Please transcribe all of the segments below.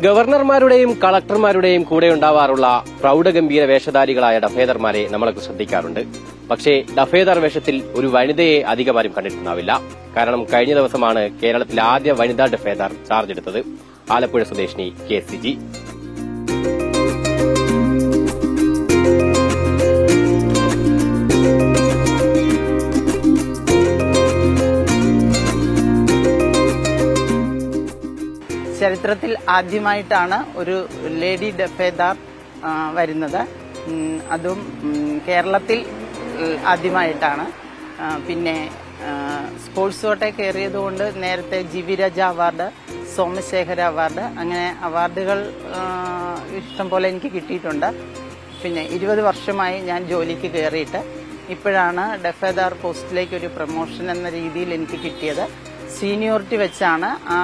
ഗവർണർമാരുടെയും കളക്ടർമാരുടെയും കൂടെ ഉണ്ടാവാറുള്ള പ്രൗഢഗംഭീര വേഷധാരികളായ ഡഫേദർമാരെ നമ്മളൊക്കെ ശ്രദ്ധിക്കാറുണ്ട്. പക്ഷേ ഡഫേദർ വേഷത്തിൽ ഒരു വനിതയെ അധികമാരും കണ്ടിട്ടുണ്ടാവില്ല. കാരണം കഴിഞ്ഞ ദിവസമാണ് കേരളത്തിലെ ആദ്യ വനിതാ ഡഫേദർ ചാർജ് എടുത്തത് ആലപ്പുഴ സ്വദേശിനി കെ. സി. ജി. ചരിത്രത്തിൽ ആദ്യമായിട്ടാണ് ഒരു ലേഡി ഡഫേദാർ വരുന്നത്. അതും കേരളത്തിൽ ആദ്യമായിട്ടാണ്. പിന്നെ സ്പോർട്സ് കോട്ടെ കയറിയതുകൊണ്ട് നേരത്തെ ജിവിരജ അവാർഡ് സോമശേഖര അവാർഡ് അങ്ങനെ അവാർഡുകൾ ഇഷ്ടം പോലെ എനിക്ക് കിട്ടിയിട്ടുണ്ട്. പിന്നെ ഇരുപത് വർഷമായി ഞാൻ ജോലിക്ക് കയറിയിട്ട് ഇപ്പോഴാണ് ഡഫേദാർ പോസ്റ്റിലേക്ക് ഒരു പ്രൊമോഷൻ എന്ന രീതിയിൽ എനിക്ക് കിട്ടിയത്. സീനിയോറിറ്റി വെച്ചാണ് ആ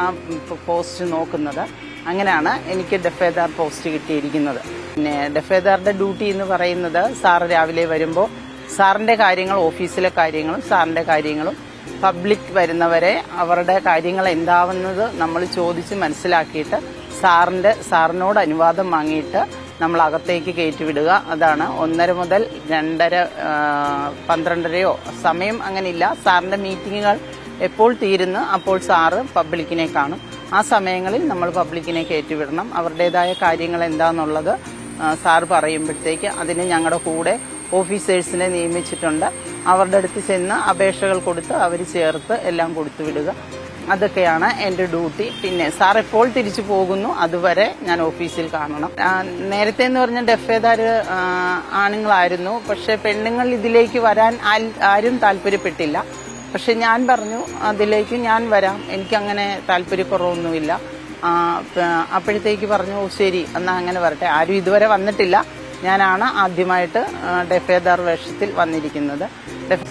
പോസ്റ്റ് നോക്കുന്നത്. അങ്ങനെയാണ് എനിക്ക് ഡഫേദാർ പോസ്റ്റ് കിട്ടിയിരിക്കുന്നത്. പിന്നെ ഡഫേദാറിന്റെ ഡ്യൂട്ടി എന്ന് പറയുന്നത് സാറ് രാവിലെ വരുമ്പോൾ സാറിന്റെ കാര്യങ്ങൾ ഓഫീസിലെ കാര്യങ്ങളും സാറിന്റെ കാര്യങ്ങളും പബ്ലിക് വരുന്നവരെ അവരുടെ കാര്യങ്ങൾ എന്താവുന്നത് നമ്മൾ ചോദിച്ച് മനസ്സിലാക്കിയിട്ട് സാറിന്റെ സാറിനോട് അനുവാദം വാങ്ങിയിട്ട് നമ്മൾ അകത്തേക്ക് കയറ്റിവിടുക അതാണ് ഒന്നര മുതൽ രണ്ടര പന്ത്രണ്ടരയോ സമയം അങ്ങനെയില്ല. സാറിന്റെ മീറ്റിങ്ങുകൾ എപ്പോൾ തീരുന്നു അപ്പോൾ സാറ് പബ്ലിക്കിനെ കാണും. ആ സമയങ്ങളിൽ നമ്മൾ പബ്ലിക്കിനെ കയറ്റിവിടണം. അവരുടേതായ കാര്യങ്ങൾ എന്താണെന്നുള്ളത് സാർ പറയുമ്പോഴത്തേക്ക് അതിന് ഞങ്ങളുടെ കൂടെ ഓഫീസേഴ്സിനെ നിയമിച്ചിട്ടുണ്ട്. അവരുടെ അടുത്ത് ചെന്ന് അപേക്ഷകൾ കൊടുത്ത് അവർ ചേർത്ത് എല്ലാം കൊടുത്തു വിടുക അതൊക്കെയാണ് എന്റെ ഡ്യൂട്ടി. പിന്നെ സാർ എപ്പോൾ തിരിച്ചു പോകുന്നു അതുവരെ ഞാൻ ഓഫീസിൽ കാണണം. നേരത്തെ എന്ന് പറഞ്ഞ ഡെഫേദാർ ആണുങ്ങളായിരുന്നു. പക്ഷെ പെണ്ണുങ്ങൾ ഇതിലേക്ക് വരാൻ ആരും താല്പര്യപ്പെട്ടില്ല. പക്ഷെ ഞാൻ പറഞ്ഞു അതിലേക്ക് ഞാൻ വരാം. എനിക്കങ്ങനെ താല്പര്യക്കുറവൊന്നുമില്ല. അപ്പോഴത്തേക്ക് പറഞ്ഞു "ഓ, ശരി എന്നാൽ അങ്ങനെ വരട്ടെ. ആരും ഇതുവരെ വന്നിട്ടില്ല. ഞാനാണ് ആദ്യമായിട്ട് ഡെഫേദാർ വേഷത്തിൽ വന്നിരിക്കുന്നത്.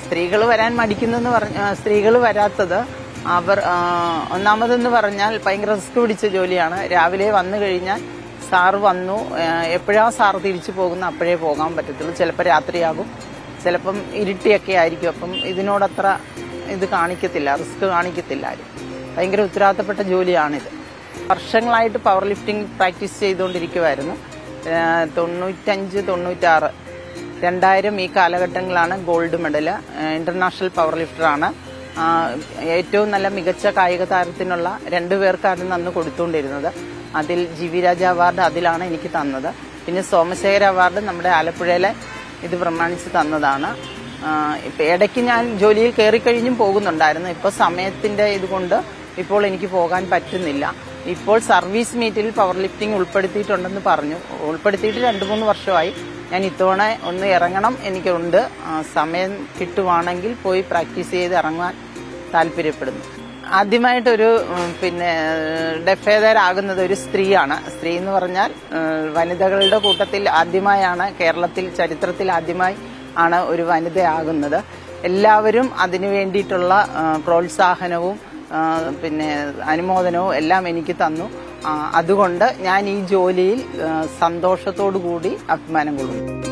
സ്ത്രീകൾ വരാൻ മടിക്കുന്നതെന്ന് പറഞ്ഞ സ്ത്രീകൾ വരാത്തത് അവർ ഒന്നാമതെന്ന് പറഞ്ഞാൽ ഭയങ്കര റിസ്ക് പിടിച്ച ജോലിയാണ്. രാവിലെ വന്നു കഴിഞ്ഞാൽ സാറ് വന്നു. എപ്പോഴാ സാറ് തിരിച്ചു പോകുന്ന അപ്പോഴേ പോകാൻ പറ്റത്തുള്ളൂ. ചിലപ്പോൾ രാത്രിയാകും. ചിലപ്പം ഇരുട്ടിയൊക്കെ ആയിരിക്കും. അപ്പം ഇതിനോടത്ര ഇത് കാണിക്കത്തില്ല റിസ്ക് കാണിക്കത്തില്ല ആരും. ഭയങ്കര ഉത്തരവാദിത്തപ്പെട്ട ജോലിയാണിത്. വർഷങ്ങളായിട്ട് പവർ ലിഫ്റ്റിംഗ് പ്രാക്ടീസ് ചെയ്തുകൊണ്ടിരിക്കുമായിരുന്നു തൊണ്ണൂറ്റഞ്ച് തൊണ്ണൂറ്റാറ്. രണ്ടായിരം ഈ കാലഘട്ടങ്ങളാണ് ഗോൾഡ് മെഡൽ ഇന്റർനാഷണൽ പവർ ലിഫ്റ്ററാണ് ഏറ്റവും നല്ല മികച്ച കായിക താരത്തിനുള്ള രണ്ടു പേർക്കായിരുന്നു അന്ന് കൊടുത്തുകൊണ്ടിരുന്നത്. അതിൽ ജി വി രാജ അവാർഡ് അതിലാണ് എനിക്ക് തന്നത്. പിന്നെ സോമശേഖര അവാർഡ് നമ്മുടെ ആലപ്പുഴയിലെ ഇത് പ്രമാണിച്ച് തന്നതാണ്. ഇടയ്ക്ക് ഞാൻ ജോലിയിൽ കയറിക്കഴിഞ്ഞും പോകുന്നുണ്ടായിരുന്നു. ഇപ്പോൾ സമയത്തിന്റെ ഇതുകൊണ്ട് ഇപ്പോൾ എനിക്ക് പോകാൻ പറ്റുന്നില്ല. ഇപ്പോൾ സർവീസ് മീറ്റിൽ പവർ ലിഫ്റ്റിംഗ് ഉൾപ്പെടുത്തിയിട്ടുണ്ടെന്ന് പറഞ്ഞു. ഉൾപ്പെടുത്തിയിട്ട് രണ്ട് മൂന്ന് വർഷമായി. ഞാൻ ഇത്തവണ ഒന്ന് ഇറങ്ങണം എനിക്കുണ്ട്. സമയം കിട്ടുവാണെങ്കിൽ പോയി പ്രാക്ടീസ് ചെയ്ത് ഇറങ്ങാൻ താല്പര്യപ്പെടുന്നു. ആദ്യമായിട്ടൊരു പിന്നെ ഡെഫേദരാകുന്നത് ഒരു സ്ത്രീയാണ്. സ്ത്രീ എന്ന് പറഞ്ഞാൽ വനിതകളുടെ കൂട്ടത്തിൽ ആദ്യമായാണ് കേരളത്തിൽ ചരിത്രത്തിൽ ആദ്യമായി ആണ് ഒരു വനിതയാകുന്നത്. എല്ലാവരും അതിനു വേണ്ടിയിട്ടുള്ള പ്രോത്സാഹനവും പിന്നെ അനുമോദനവും എല്ലാം എനിക്ക് തന്നു. അതുകൊണ്ട് ഞാൻ ഈ ജോലിയിൽ സന്തോഷത്തോടു കൂടി അഭിമാനം കൊള്ളുന്നു.